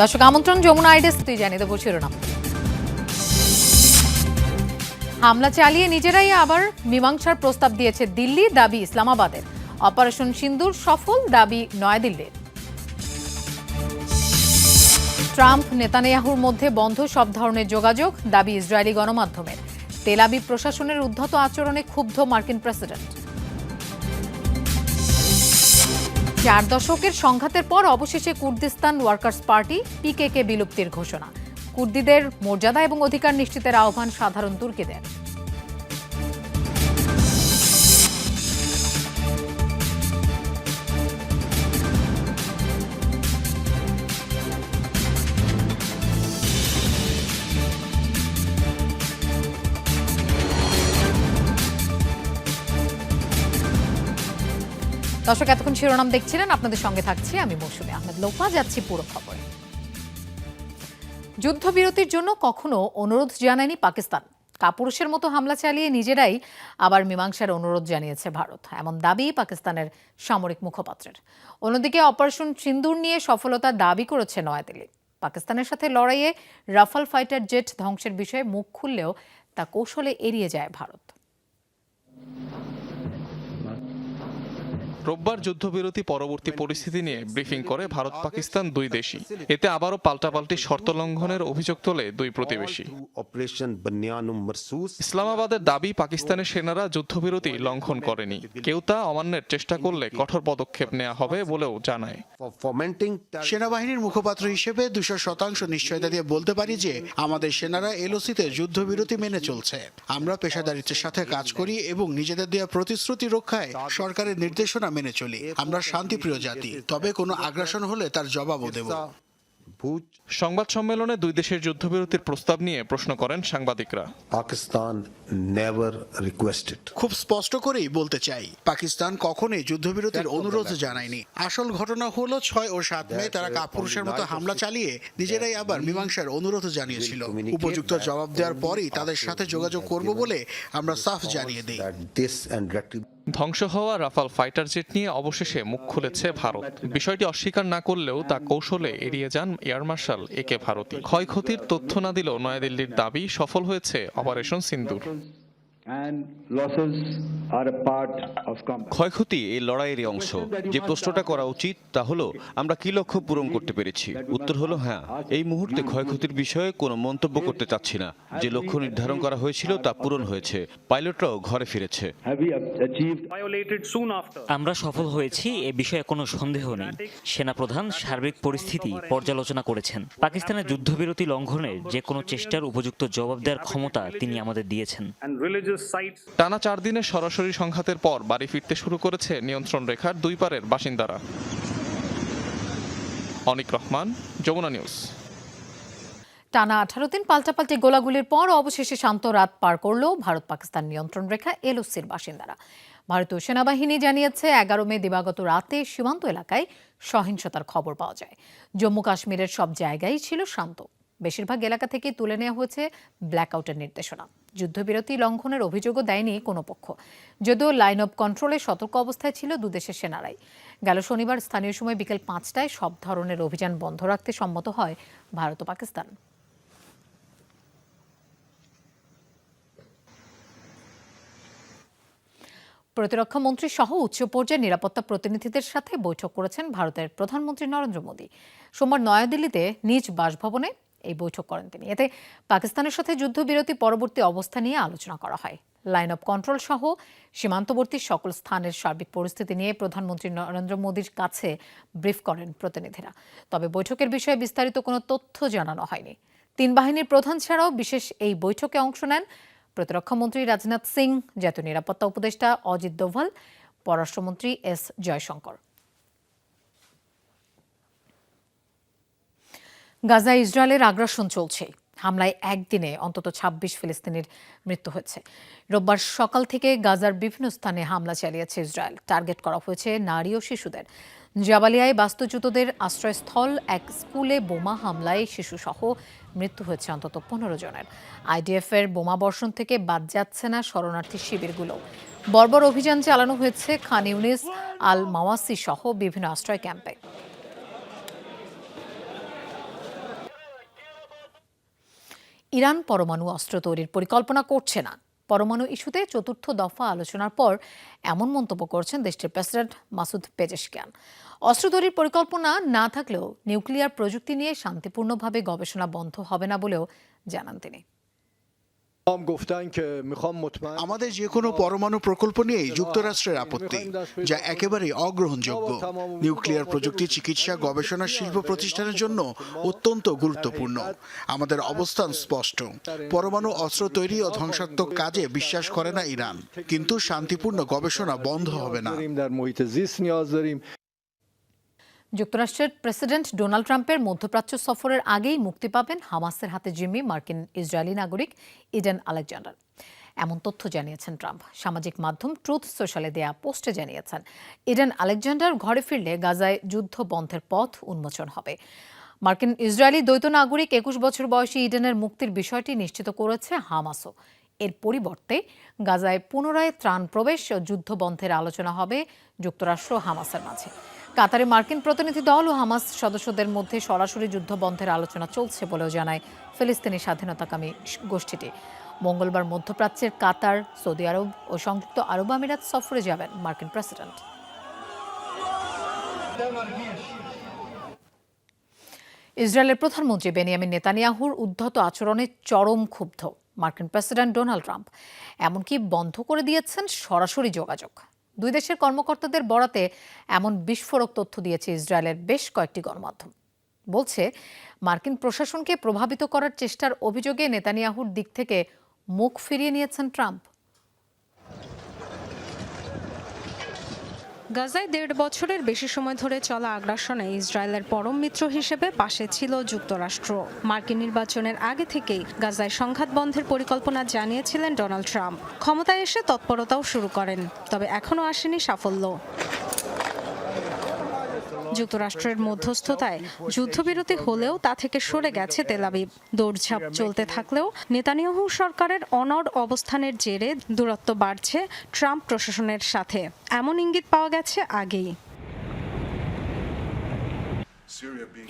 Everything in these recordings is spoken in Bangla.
দর্শক, আমন্ত্রণ যমুনা আইডেস তুই জানিয়ে দেবো শিরোনাম। হামলা চালিয়ে নিজেরাই আবার মীমাংসার প্রস্তাব দিয়েছে দিল্লি দাবি ইসলামাবাদের। অপারেশন সিন্দুর সফল দাবি নয়াদিল্লির। ট্রাম্প, নেতানিয়াহুর মধ্যে বন্ধ সব ধরনের যোগাযোগ, দাবি ইসরায়েলি গণমাধ্যমের। তেলাবি প্রশাসনের উদ্ধত আচরণে ক্ষুব্ধ মার্কিন প্রেসিডেন্ট। চার দশকের সংঘাতের পর অবশেষে কুর্দিস্তান ওয়ার্কার্স পার্টি পিকে বিলুপ্তির ঘোষণা। কুর্দিদের মর্যাদা এবং অধিকার নিশ্চিতের আহ্বান সাধারণ তুর্কিদের। দর্শক, এতক্ষণ শিরোনাম দেখছিলেন, আপনাদের সঙ্গে থাকছি আমি মৌসুমী আহমেদ লোপা যাচ্ছি পুরো খবরে। যুদ্ধবিরতির জন্য কখনো অনুরোধ জানায়নি পাকিস্তান। কাপুরুষের মতো হামলা চালিয়ে নিজেরাই আবার মীমাংসার অনুরোধ জানিয়েছে ভারত। এমন দাবি পাকিস্তানের সামরিক মুখপাত্রের। অন্যদিকে অপারেশন সিন্দুর নিয়ে সফলতা দাবি করেছে নয়াদিল্লি। পাকিস্তানের সাথে লড়াইয়ে রাফাল ফাইটার জেট ধ্বংসের বিষয়ে মুখ খুললেও তা কৌশলে এড়িয়ে যায় ভারত। রোববার যুদ্ধবিরতি পরবর্তী পরিস্থিতি নিয়ে ব্রিফিং করে ভারত পাকিস্তান দুই দেশই। এতে আবারও পাল্টাপাল্টি শর্ত লঙ্ঘনের অভিযোগ তোলে দুই প্রতিবেশী। ইসলামাবাদের দাবি পাকিস্তানের সেনারা যুদ্ধবিরতি লঙ্ঘন করেনি। কেউ তা অমান্যের চেষ্টা করলে কঠোর পদক্ষেপ নেওয়া হবে বলেও জানায়। সেনাবাহিনীর মুখপাত্র হিসেবে দুশো শতাংশ নিশ্চয়তা দিয়ে বলতে পারি যে আমাদের সেনারা এলওসিতে যুদ্ধবিরতি মেনে চলছে। আমরা পেশাদারিত্বের সাথে কাজ করি এবং নিজেদের দেওয়া প্রতিশ্রুতি রক্ষায় সরকারের নির্দেশনা মেনে চলি আমরা শান্তিপ্রিয় জাতি তবে কোনো আগ্রাসন হলে তার জবাবও দেব সংবাদ সম্মেলনে দুই দেশের যুদ্ধবিরতির প্রস্তাব নিয়ে প্রশ্ন করেন সাংবাদিকরা পাকিস্তান নেভার রিকোয়েস্টেড খুব স্পষ্ট করেই বলতে চাই পাকিস্তান কখনোই যুদ্ধবিরতির অনুরোধ জানায়নি আসল ঘটনা হলো ছয় ও সাত মে তারা কাপুরুষের মতো হামলা চালিয়ে নিজেরাই আবার মীমাংসার অনুরোধ জানিয়েছিল উপযুক্ত জবাব দেওয়ার পরই তাদের সাথে যোগাযোগ করব বলে আমরা সাফ জানিয়ে দিই ধ্বংস হওয়া রাফাল ফাইটার জেট নিয়ে অবশেষে মুখ খুলেছে ভারত। বিষয়টি অস্বীকার না করলেও তা কৌশলে এড়িয়ে যান air marshal A K Bharti. ক্ষয়ক্ষতির তথ্য না দিলেও নয়াদিল্লির দাবি সফল হয়েছে operation Sindoor. And losses are a part of combat. ক্ষয়ক্ষতি এই লড়াইয়ের অংশ। যে প্রশ্নটা করা উচিত তা হলো আমরা কি লক্ষ্য পূরণ করতে পেরেছি? উত্তর হলো হ্যাঁ এই মুহূর্তে ক্ষয়ক্ষতির বিষয়ে কোনো মন্তব্য করতে চাচ্ছি না। যে লক্ষ্য নির্ধারণ করা হয়েছিল তা পূরণ হয়েছে। পাইলটরাও ঘরে ফিরেছে. আমরা সফল হয়েছি এ বিষয়ে কোনো সন্দেহ নেই। সেনাপ্রধান সার্বিক পরিস্থিতি পর্যালোচনা করেছেন। পাকিস্তানের যুদ্ধবিরতি লঙ্ঘনের যে কোনো চেষ্টার উপযুক্ত জবাব দেওয়ার ক্ষমতা তিনি আমাদের দিয়েছেন। টানা চার দিনের সরাসরি সংঘাতের পর বাড়ি ফিরতে শুরু করেছে নিয়ন্ত্রণ রেখার দুই পারের বাসিন্দারা। অনিক রহমান যমুনা নিউজ। টানা আঠারো দিন পাল্টাপাল্টি গোলাগুলির পর অবশেষে শান্ত রাত পার করল ভারত পাকিস্তান নিয়ন্ত্রণ রেখা এলওসির বাসিন্দারা। ভারতীয় সেনাবাহিনী জানিয়েছে এগারো মে দিবাগত রাতে সীমান্ত এলাকায় সহিংসতার খবর পাওয়া যায়। জম্মু কাশ্মীরের সব জায়গায় ছিল শান্ত। বেশিরভাগ এলাকা থেকে তুলে নেওয়া হয়েছে ব্ল্যাকআউটের নির্দেশনা। যুদ্ধবিরতি লঙ্ঘনের অভিযোগও দেয়নি কোনো পক্ষ। যদিও লাইন অফ কন্ট্রোলে সতর্ক অবস্থায় ছিল দুদেশের সেনারাই। গেল শনিবার স্থানীয় সময় বিকেল পাঁচটায় সব ধরনের অভিযান বন্ধ রাখতে সম্মত হয় ভারত ও পাকিস্তান। প্রতিরক্ষা মন্ত্রী সহ উচ্চ পর্যায়ের নিরাপত্তা প্রতিনিধিদের সাথে বৈঠক করেছেন ভারতের প্রধানমন্ত্রী নরেন্দ্র মোদী। সোমবার নয়াদিল্লিতে নিজ বাসভবনে এই বৈঠক করেন তিনি। এতে পাকিস্তানের সাথে যুদ্ধবিরতি পরবর্তী অবস্থা নিয়ে আলোচনা করা হয়। লাইন অফ কন্ট্রোল সহ সীমান্তবর্তী সকল স্থানের সার্বিক পরিস্থিতি নিয়ে প্রধানমন্ত্রী নরেন্দ্র মোদীর কাছে ব্রিফ করেন প্রতিনিধিরা। তবে বৈঠকের বিষয়ে বিস্তারিত কোনো তথ্য জানানো হয়নি। তিন বাহিনীর প্রধান ছাড়াও বিশেষ এই বৈঠকে অংশ নেন প্রতিরক্ষামন্ত্রী রাজনাথ সিং, জাতীয় নিরাপত্তা উপদেষ্টা অজিত দোভাল, পররাষ্ট্রমন্ত্রী এস জয়শঙ্কর। গাজায় ইসরায়েলের আগ্রাসন চলছে। হামলায় একদিনে অন্তত ২৬ ফিলিস্তিনির মৃত্যু হয়েছে। রোববার সকাল থেকে গাজার বিভিন্ন স্থানে হামলা চালিয়েছে ইসরায়েল। টার্গেট করা হয়েছে নারী ও শিশুদের। জাবালিয়ায় বাস্তুচ্যুতদের আশ্রয়স্থল, এক স্কুলে বোমা হামলায় শিশুসহ মৃত্যু হয়েছে অন্তত পনেরো জনের। আইডিএফ এর বোমা বর্ষণ থেকে বাদ যাচ্ছে না শরণার্থী শিবিরগুলো। বর্বর অভিযান চালানো হয়েছে খান ইউনিস আল মাওয়াসি সহ বিভিন্ন আশ্রয় ক্যাম্পে। ইরান পরমাণু অস্ত্র তৈরির পরিকল্পনা করছে না। পরমাণু ইস্যুতে চতুর্থ দফা আলোচনার পর এমন মন্তব্য করছেন দেশটির প্রেসিডেন্ট মাসুদ পেজেশকিয়ান। অস্ত্র তৈরির পরিকল্পনা না থাকলেও নিউক্লিয়ার প্রযুক্তি নিয়ে শান্তিপূর্ণভাবে গবেষণা বন্ধ হবে না বলেও জানান তিনি। আমাদের যে কোনো পরমাণু প্রকল্প নিয়েই যুক্তরাষ্ট্রের আপত্তি যা একেবারেই অগ্রহণযোগ্য নিউক্লিয়ার প্রযুক্তি চিকিৎসা গবেষণা শিল্প প্রতিষ্ঠানের জন্য অত্যন্ত গুরুত্বপূর্ণ আমাদের অবস্থান স্পষ্ট পরমাণু অস্ত্র তৈরি ও ধ্বংসাত্মক কাজে বিশ্বাস করে না ইরান কিন্তু শান্তিপূর্ণ গবেষণা বন্ধ হবে না যুক্তরাষ্ট্রের প্রেসিডেন্ট ডোনাল্ড ট্রাম্পের মধ্যপ্রাচ্য সফরের আগেই মুক্তি পাবেন হামাসের হাতে জিম্মি মার্কিন ইসরায়েলি নাগরিক ইডেন আলেকজান্ডার। এমন তথ্য জানিয়েছেন ট্রাম্প। সামাজিক মাধ্যম ট্রুথ সোশ্যালে দেয়া পোস্টে জানিয়েছেন, ইডেন আলেকজান্ডার ঘরে ফিরলে গাজায় যুদ্ধ বন্ধের পথ উন্মোচন হবে। মার্কিন ইসরায়েলি দ্বৈত নাগরিক একুশ বছর বয়সী ইডেনের মুক্তির বিষয়টি নিশ্চিত করেছে হামাসও। এর পরিবর্তে গাজায় পুনরায় ত্রাণ প্রবেশ ও যুদ্ধ বন্ধের আলোচনা হবে যুক্তরাষ্ট্র হামাসের মাঝে। কাতারে মার্কিন প্রতিনিধি দল ও হামাস সদস্যদের মধ্যে সরাসরি যুদ্ধ বন্ধের আলোচনা চলছে বলেও জানায় ফিলিস্তিনি স্বাধীনতাকামী গোষ্ঠীটি। মঙ্গলবার মধ্যপ্রাচ্যের কাতার, সৌদি আরব ও সংযুক্ত আরব আমিরাত সফরে যাবেন মার্কিন প্রেসিডেন্ট। ইসরায়েলের প্রধানমন্ত্রী বেনিয়ামিন নেতানিয়াহুর উদ্ধত আচরণে চরম ক্ষুব্ধ। মার্কিন প্রেসিডেন্ট ডোনাল্ড ট্রাম্প। এমনকি বন্ধ করে দিয়েছেন সরাসরি যোগাযোগ। দুই দেশের কর্মকর্তাদের বরাতে এমন বিস্ফোরক তথ্য দিয়েছে ইসরায়েলের বেশ কয়েকটি গণমাধ্যম। বলছে, মার্কিন প্রশাসনকে প্রভাবিত করার চেষ্টার অভিযোগে নেতানিয়াহুর দিক থেকে মুখ ফিরিয়ে নিয়েছেন ট্রাম্প। গাজায় দেড় বছরের বেশি সময় ধরে চলা আগ্রাসনে ইসরায়েলের পরম মিত্র হিসেবে পাশে ছিল যুক্তরাষ্ট্র। মার্কিন নির্বাচনের আগে থেকেই গাজায় সংঘাত বন্ধের পরিকল্পনা জানিয়েছিলেন ডোনাল্ড ট্রাম্প। ক্ষমতায় এসে তৎপরতাও শুরু করেন, তবে এখনও আসেনি সাফল্য। যুক্তরাষ্ট্রের মধ্যস্থতায় যুদ্ধবিরতি হলেও তা থেকে সরে গেছে তেলাবিব দৌড়ঝাঁপ চলতে থাকলেও নেতানিয়াহু সরকারের অনড় অবস্থানের জেরে দূরত্ব বাড়ছে ট্রাম্প প্রশাসনের সাথে। এমন ইঙ্গিত পাওয়া গেছে আগেই।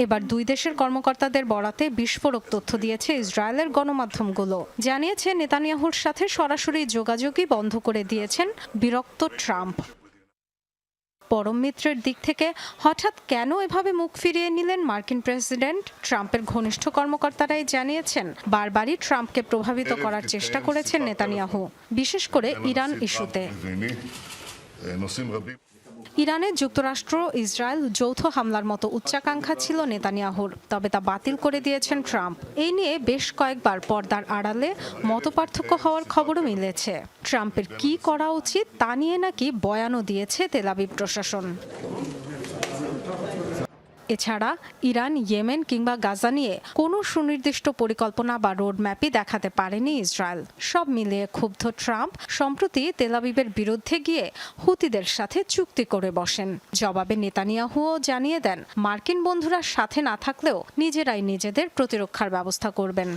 এবার দুই দেশের কর্মকর্তাদের বরাতে বিস্ফোরক তথ্য দিয়েছে ইসরায়েলের গণমাধ্যমগুলো। জানিয়েছে নেতানিয়াহুর সাথে সরাসরি যোগাযোগই বন্ধ করে দিয়েছেন বিরক্ত ট্রাম্প। পরম মিত্রের দিক থেকে হঠাৎ কেন এভাবে মুখ ফিরিয়ে নিলেন মার্কিন প্রেসিডেন্ট? ট্রাম্পের ঘনিষ্ঠ কর্মকর্তারাই জানিয়েছেন বারবারই ট্রাম্পকে প্রভাবিত করার চেষ্টা করেছেন নেতানিয়াহু বিশেষ করে ইরান ইস্যুতে। ইরানে যুক্তরাষ্ট্র, ইসরায়েল যৌথ হামলার মতো উচ্চাকাঙ্ক্ষা ছিল নেতানিয়াহুর, তবে তা বাতিল করে দিয়েছেন ট্রাম্প। এই নিয়ে বেশ কয়েকবার পর্দার আড়ালে মতপার্থক্য হওয়ার খবরও মিলেছে। ট্রাম্পের কি করা উচিত তা নিয়ে নাকি বয়ানও দিয়েছে তেলাবিব প্রশাসন। এছাড়া ইরান, ইয়েমেন কিংবা গাজা নিয়ে কোনো সুনির্দিষ্ট পরিকল্পনা বা রোডম্যাপই দেখাতে পারেনি ইসরায়েল। সব মিলিয়ে ক্ষুব্ধ ট্রাম্প সম্প্রতি তেলাবিবের বিরুদ্ধে গিয়ে হুতিদের সাথে চুক্তি করে বসেন। জবাবে নেতানিয়াহুও জানিয়ে দেন, মার্কিন বন্ধুরা সাথে না থাকলেও নিজেরাই নিজেদের প্রতিরক্ষার ব্যবস্থা করবেন।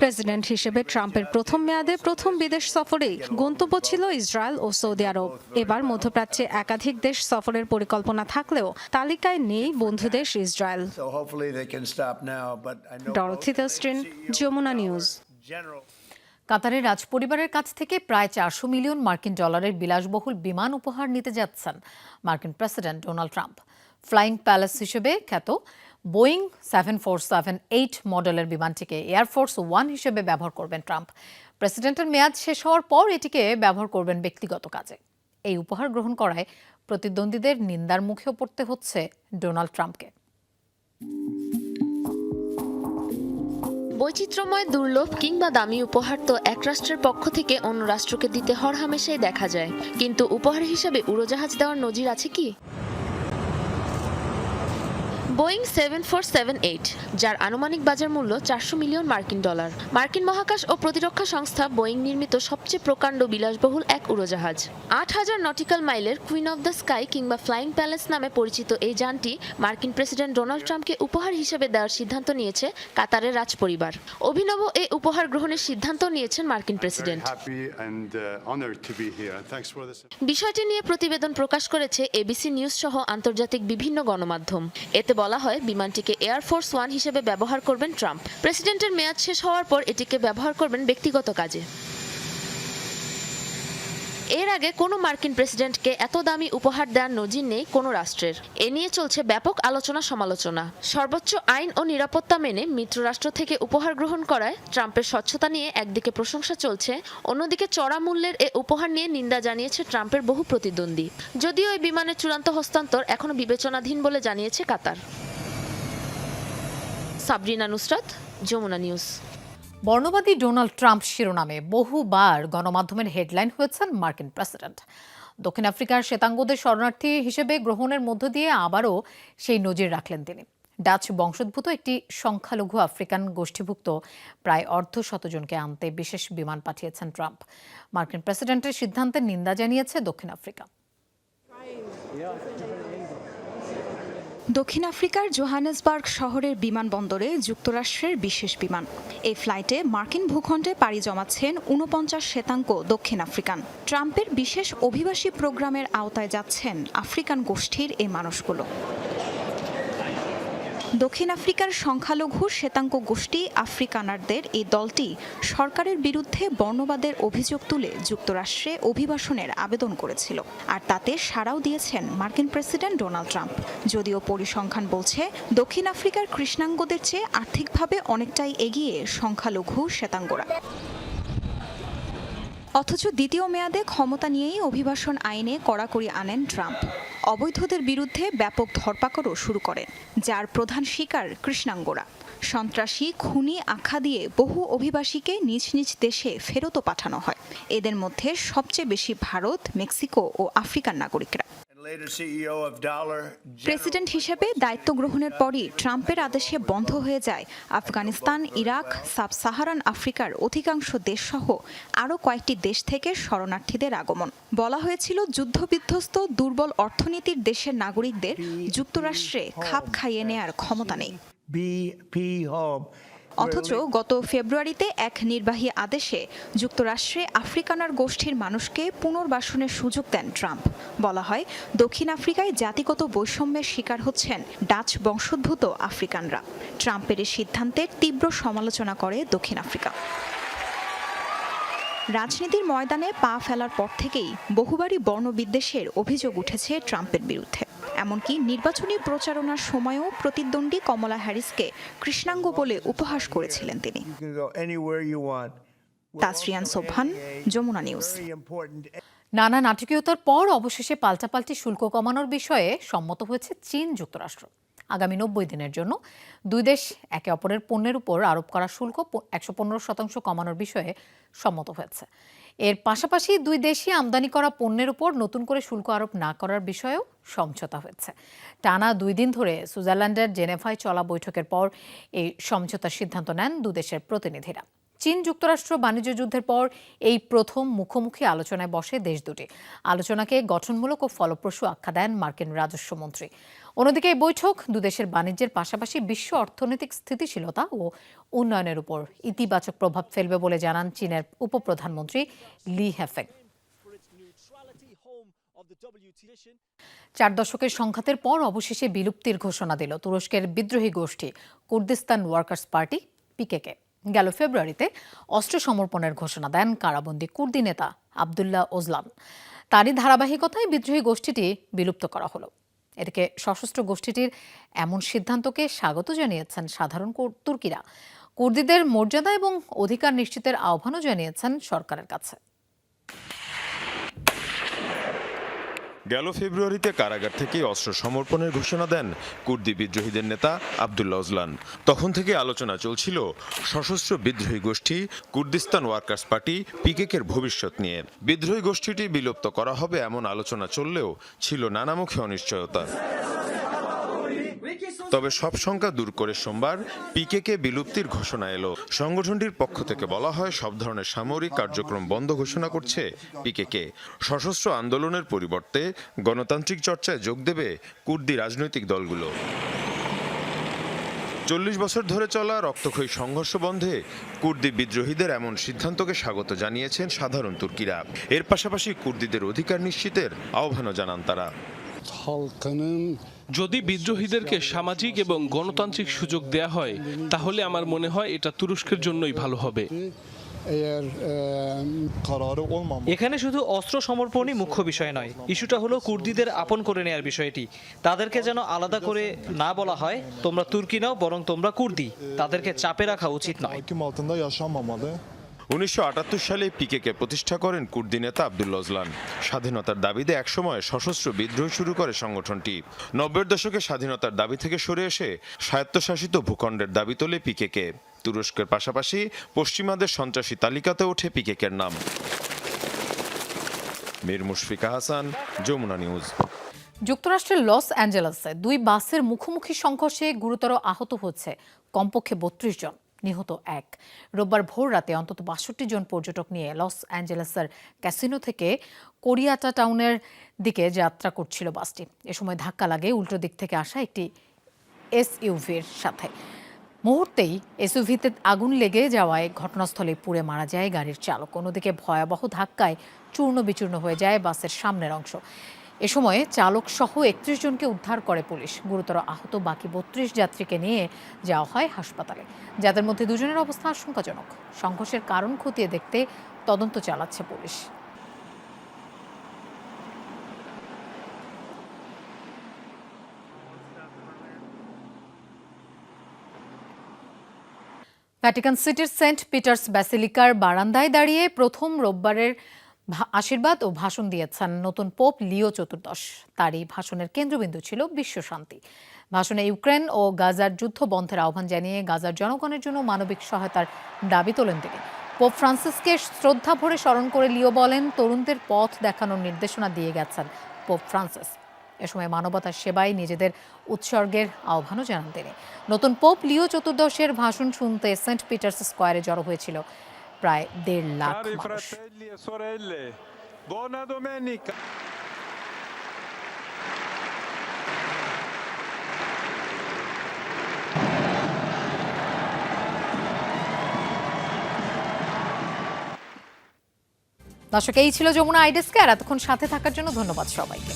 প্রেসিডেন্ট হিসেবে ট্রাম্পের প্রথম মেয়াদে প্রথম বিদেশ সফরেই গন্তব্য ছিল ইসরায়েল ও সৌদি আরব। এবার মধ্যপ্রাচ্যে একাধিক দেশ সফরের পরিকল্পনা থাকলেও তালিকায় নেই বন্ধু দেশ ইসরায়েল তেস্ট্রিন যমুনা নিউজ। কাতারের রাজপরিবারের কাছ থেকে প্রায় চারশো মিলিয়ন মার্কিন ডলারের বিলাসবহুল বিমান উপহার নিতে যাচ্ছেন মার্কিন president Donald Trump. Flying palace হিসেবে খ্যাত Boeing seven four seven eight মডেলের বিমানটিকে এয়ারফোর্স ওয়ান হিসেবে ব্যবহার করবেন ট্রাম্প। প্রেসিডেন্টের মেয়াদ শেষ হওয়ার পর এটিকে ব্যবহার করবেন ব্যক্তিগত কাজে। এই উপহার গ্রহণ করায় প্রতিদ্বন্দ্বীদের নিন্দার মুখেও পড়তে হচ্ছে ডোনাল্ড ট্রাম্পকে। বৈচিত্র্যময়, দুর্লভ কিংবা দামি উপহার তো এক রাষ্ট্রের পক্ষ থেকে অন্য রাষ্ট্রকে দিতে হরহামেশাই দেখা যায়। কিন্তু উপহার হিসাবে উড়োজাহাজ দেওয়ার নজির আছে কি? Boeing seven four seven eight যার আনুমানিক বাজার মূল্য চারশো মিলিয়ন মার্কিন ডলার। মার্কিন মহাকাশ ও প্রতিরক্ষা সংস্থা বোয়িং নির্মিত সবচেয়ে প্রকাণ্ড বিলাসবহুল এক উড়োজাহাজ। আট হাজার নটিক্যাল মাইলের কুইন অব দ্য স্কাই কিংবা ফ্লাইং প্যালেস নামে পরিচিত এই যানটি মার্কিন প্রেসিডেন্ট ডোনাল্ড ট্রাম্পকে উপহার হিসেবে দেওয়ার সিদ্ধান্ত নিয়েছে কাতারের রাজপরিবার। অভিনব এই উপহার গ্রহণের সিদ্ধান্ত নিয়েছেন মার্কিন প্রেসিডেন্ট। বিষয়টি নিয়ে প্রতিবেদন প্রকাশ করেছে এবিসি নিউজ সহ আন্তর্জাতিক বিভিন্ন গণমাধ্যম। এতে বলা হয়, বিমানটিকে এয়ারফোর্স ওয়ান হিসেবে ব্যবহার করবেন ট্রাম্প। প্রেসিডেন্টের মেয়াদ শেষ হওয়ার পর এটিকে ব্যবহার করবেন ব্যক্তিগত কাজে। এর আগে কোনো মার্কিন প্রেসিডেন্টকে এত দামি উপহার দেওয়ার নজির নেই কোনো রাষ্ট্রের। এ নিয়ে চলছে ব্যাপক আলোচনা সমালোচনা। সর্বোচ্চ আইন ও নিরাপত্তা মেনে মিত্ররাষ্ট্র থেকে উপহার গ্রহণ করায় ট্রাম্পের স্বচ্ছতা নিয়ে একদিকে প্রশংসা চলছে, অন্যদিকে চড়া মূল্যের এ উপহার নিয়ে নিন্দা জানিয়েছে ট্রাম্পের বহু প্রতিদ্বন্দ্বী। যদিও এই বিমানের চূড়ান্ত হস্তান্তর এখনও বিবেচনাধীন বলে জানিয়েছে কাতার। সাবরিনা নুসরাত, যমুনা নিউজ। বর্ণবাদী ডোনাল্ড ট্রাম্প শিরোনামে বহুবার গণমাধ্যমের হেডলাইন হয়েছেন মার্কিন প্রেসিডেন্ট। দক্ষিণ আফ্রিকার শ্বেতাঙ্গদের শরণার্থী হিসেবে গ্রহণের মধ্য দিয়ে আবারও সেই নজির রাখলেন তিনি। ডাচ বংশোদ্ভূত একটি সংখ্যালঘু আফ্রিকান গোষ্ঠীভুক্ত প্রায় অর্ধ শতজনকে আনতে বিশেষ বিমান পাঠিয়েছেন ট্রাম্প। মার্কিন প্রেসিডেন্টের সিদ্ধান্তের নিন্দা জানিয়েছে দক্ষিণ আফ্রিকা। দক্ষিণ আফ্রিকার জোহানেসবার্গ শহরের বিমানবন্দরে যুক্তরাষ্ট্রের বিশেষ বিমান। এই ফ্লাইটে মার্কিন ভূখণ্ডে পাড়ি জমাচ্ছেন ঊনপঞ্চাশ শতাঙ্ক দক্ষিণ আফ্রিকান। ট্রাম্পের বিশেষ অভিবাসী প্রোগ্রামের আওতায় যাচ্ছেন আফ্রিকান গোষ্ঠীর এই মানুষগুলো। দক্ষিণ আফ্রিকার সংখ্যালঘু শ্বেতাঙ্গ গোষ্ঠী আফ্রিকানারদের এই দলটি সরকারের বিরুদ্ধে বর্ণবাদের অভিযোগ তুলে যুক্তরাষ্ট্রে অভিবাসনের আবেদন করেছিল। আর তাতে সাড়াও দিয়েছেন মার্কিন প্রেসিডেন্ট ডোনাল্ড ট্রাম্প। যদিও পরিসংখ্যান বলছে, দক্ষিণ আফ্রিকার কৃষ্ণাঙ্গদের চেয়ে আর্থিকভাবে অনেকটাই এগিয়ে সংখ্যালঘু শ্বেতাঙ্গরা। অথচ দ্বিতীয় মেয়াদে ক্ষমতা নিয়েই অভিবাসন আইনে কড়াকড়ি আনেন ট্রাম্প। অবৈধদের বিরুদ্ধে ব্যাপক ধরপাকড়ও শুরু করেন, যার প্রধান শিকার কৃষ্ণাঙ্গরা। সন্ত্রাসী খুনি আখ্যা দিয়ে বহু অভিবাসীকে নিজ নিজ দেশে ফেরতও পাঠানো হয়। এদের মধ্যে সবচেয়ে বেশি ভারত, মেক্সিকো ও আফ্রিকার নাগরিকরা। প্রেসিডেন্ট হিসেবে দায়িত্ব গ্রহণের পরই ট্রাম্পের আদেশে বন্ধ হয়ে যায়। আফগানিস্তান ইরাক সাব সাহারান আফ্রিকার অধিকাংশ দেশসহ আরও কয়েকটি দেশ থেকে শরণার্থীদের আগমন। বলা হয়েছিল যুদ্ধবিধ্বস্ত দুর্বল অর্থনীতির দেশের নাগরিকদের যুক্তরাষ্ট্রে খাপ খাইয়ে নেয়ার ক্ষমতা নেই। অথচ গত ফেব্রুয়ারিতে এক নির্বাহী আদেশে যুক্তরাষ্ট্রে আফ্রিকানার গোষ্ঠীর মানুষকে পুনর্বাসনের সুযোগ দেন ট্রাম্প। বলা হয় দক্ষিণ আফ্রিকায় জাতিগত বৈষম্যের শিকার হচ্ছেন ডাচ বংশোদ্ভূত আফ্রিকানরা। ট্রাম্পের এই সিদ্ধান্তের তীব্র সমালোচনা করে দক্ষিণ আফ্রিকা। রাজনীতির ময়দানে পা ফেলার পর থেকেই বহুবারই বর্ণবিদ্বেষের অভিযোগ উঠেছে ট্রাম্পের বিরুদ্ধে। এমনকি নির্বাচনী প্রচারণার সময়ও প্রতিদ্বন্দ্বী কমলা হ্যারিসকে কৃষ্ণাঙ্গ বলে উপহাস করেছিলেন তিনি। তাসরিয়ান সোভান যমুনা নিউজ। নানা নাটকীয়তার পর অবশেষে পাল্টাপাল্টি শুল্ক কমানোর বিষয়ে সম্মত হয়েছে চীন যুক্তরাষ্ট্র। আগামী নব্বই দিনের জন্য দুই দেশ একে অপরের পণ্যের উপর আরোপ করা শুল্ক একশো পনেরো শতাংশ কমানোর বিষয়ে সম্মত হয়েছে। এর পাশাপাশি দুই দেশই আমদানি করা পণ্যের উপর নতুন করে শুল্ক আরোপ না করার বিষয়েও সমঝোতা হয়েছে। টানা দুই দিন ধরে সুইজারল্যান্ডের জেনেভায় চলা বৈঠকের পর এই সমঝোতার সিদ্ধান্ত নেন দুদেশের প্রতিনিধিরা। চীন যুক্তরাষ্ট্র বাণিজ্য যুদ্ধের পর এই প্রথম মুখোমুখি আলোচনায় বসে দেশ দুটি। আলোচনাকে গঠনমূলক ও ফলপ্রসূ আখ্যা দেন মার্কিন রাজস্ব মন্ত্রী। অন্যদিকে এই বৈঠক দুদেশের বাণিজ্যের পাশাপাশি বিশ্ব অর্থনৈতিক স্থিতিশীলতা ও উন্নয়নের উপর ইতিবাচক প্রভাব ফেলবে বলে জানান চীনের উপপ্রধানমন্ত্রী লি হ্যাফেং। চার দশকের সংঘাতের পর অবশেষে বিলুপ্তির ঘোষণা দিল তুরস্কের বিদ্রোহী গোষ্ঠী কুর্দিস্তান ওয়ার্কার্স পার্টি, পিকেকে। গেল ফেব্রুয়ারিতে অস্ত্র সমর্পণের ঘোষণা দেন কারাবন্দী কুর্দি নেতা আবদুল্লাহ ওজলান। তারই ধারাবাহিকতায় বিদ্রোহী গোষ্ঠীটি বিলুপ্ত করা হলো। এদিকে সশস্ত্র গোষ্ঠীটির এমন সিদ্ধান্তকে স্বাগত জানিয়েছেন সাধারণ তুর্কিরা। কুর্দিদের মর্যাদা এবং অধিকার নিশ্চিতের আহ্বানও জানিয়েছেন সরকারের কাছে। গেল ফেব্রুয়ারিতে কারাগার থেকে অস্ত্র সমর্পণের ঘোষণা দেন কুর্দি বিদ্রোহীদের নেতা আবদুল্লাহ ওজলান। তখন থেকে আলোচনা চলছিল সশস্ত্র বিদ্রোহী গোষ্ঠী, কুর্দিস্তান ওয়ার্কার্স পার্টি, পিকেকের ভবিষ্যৎ নিয়ে। বিদ্রোহী গোষ্ঠীটি বিলুপ্ত করা হবে এমন আলোচনা চললেও ছিল নানামুখী অনিশ্চয়তা। তবে সব শঙ্কা দূর করে সোমবার পিকেকে বিলুপ্তির ঘোষণা এলো। সংগঠনটির পক্ষ থেকে বলা হয়, সব ধরনের সামরিক কার্যক্রম বন্ধ ঘোষণা করছে পিকেকে। সশস্ত্র আন্দোলনের পরিবর্তে গণতান্ত্রিক চর্চায় যোগ দেবে কুর্দি রাজনৈতিক দলগুলো। চল্লিশ বছর ধরে চলা রক্তক্ষয়ী সংঘর্ষ বন্ধে কুর্দি বিদ্রোহীদের এমন সিদ্ধান্তকে স্বাগত জানিয়েছেন সাধারণ তুর্কিরা। এর পাশাপাশি কুর্দিদের অধিকার নিশ্চিতের আহ্বানও জানান তারা। যদি বিদ্রোহীদেরকে সামাজিক এবং গণতান্ত্রিক সুযোগ দেয়া হয় তাহলে আমার মনে হয় এটা তুরস্কের জন্যই ভালো হবে। এখানে শুধু অস্ত্র সমর্পণই মুখ্য বিষয় নয় ইস্যুটা হলো কুর্দিদের আপন করে নেয়ার বিষয়টি। তাদেরকে যেন আলাদা করে না বলা হয় তোমরা তুর্কি নাও বরং তোমরা কুর্দি। তাদেরকে চাপে রাখা উচিত নয়। উনিশশো সালে পিকেকে প্রতিষ্ঠা করেন কুর্দি নেতা আবদুল্লা ওজলান স্বাধীনতার দাবিতে একসময় সশস্ত্র বিদ্রোহ শুরু করে সংগঠনটি। নব্বইয়ের দশকে স্বাধীনতার দাবি থেকে সরে এসে স্বায়ত্তশাসিত ভূখণ্ডের দাবি তোলে পিকেকে। তুরস্কের পাশাপাশি পশ্চিমাদের সন্ত্রাসী তালিকাতে ওঠে পিকেকের নাম। মীর মুশফিকা হাসান যমুনা নিউজ। যুক্তরাষ্ট্রের লস অ্যাঞ্জেলেসে দুই বাসের মুখোমুখি সংঘর্ষে গুরুতর আহত হচ্ছে কমপক্ষে বত্রিশ জন। নিহত এক। রোববার ভোর রাতে অন্তত বাষট্টি জন পর্যটক নিয়ে লস অ্যাঞ্জেলেসের ক্যাসিনো থেকে কোরিয়াটা টাউনের দিকে যাত্রা করছিল বাসটি। এ সময় ধাক্কা লাগে উল্টো দিক থেকে আসা একটি এসইউভির সাথে। মুহূর্তেই এসইউভিতে আগুন লেগে যাওয়ায় ঘটনাস্থলে পুড়ে মারা যায় গাড়ির চালক। অন্যদিকে ভয়াবহ ধাক্কায় চূর্ণ বিচূর্ণ হয়ে যায় বাসের সামনের অংশ। এ সময়ে চালক সহ একত্রিশ জনকে উদ্ধার করে পুলিশ। গুরুতর আহত বাকি বত্রিশ যাত্রীকে নিয়ে যাওয়া হয় হাসপাতালে। যাদের মধ্যে দুজনের অবস্থা আশঙ্কাজনক। সংঘর্ষের কারণ খতিয়ে দেখতে তদন্ত চালাচ্ছে পুলিশ। ভ্যাটিকান সিটির সেন্ট পিটার্স ব্যাসিলিকার বারান্দায় দাঁড়িয়ে প্রথম রোববারের আশীর্বাদ ও ভাষণ দিয়েছেন নতুন পোপ লিও চতুর্দশ। তারই ভাষণের কেন্দ্রবিন্দু ছিল বিশ্ব শান্তি। ভাষণে ইউক্রেন ও গাজার যুদ্ধ বন্ধের আহ্বান জানিয়ে গাজার জনগণের জন্য মানবিক সহায়তার দাবি তোলেন তিনি। পোপ ফ্রান্সিসকে শ্রদ্ধা ভরে স্মরণ করে লিও বলেন, তরুণদের পথ দেখানোর নির্দেশনা দিয়ে গেছেন পোপ ফ্রান্সিস। এ সময় মানবতার সেবায় নিজেদের উৎসর্গের আহ্বানও জানান তিনি। নতুন পোপ লিও চতুর্দশের ভাষণ শুনতে সেন্ট পিটার্স স্কোয়ারে জড়ো হয়েছিল। প্রায় দেড় লাখ মানুষ। দর্শক এই ছিল যমুনা আইডেস্কে আর এতক্ষণ সাথে থাকার জন্য ধন্যবাদ সবাইকে।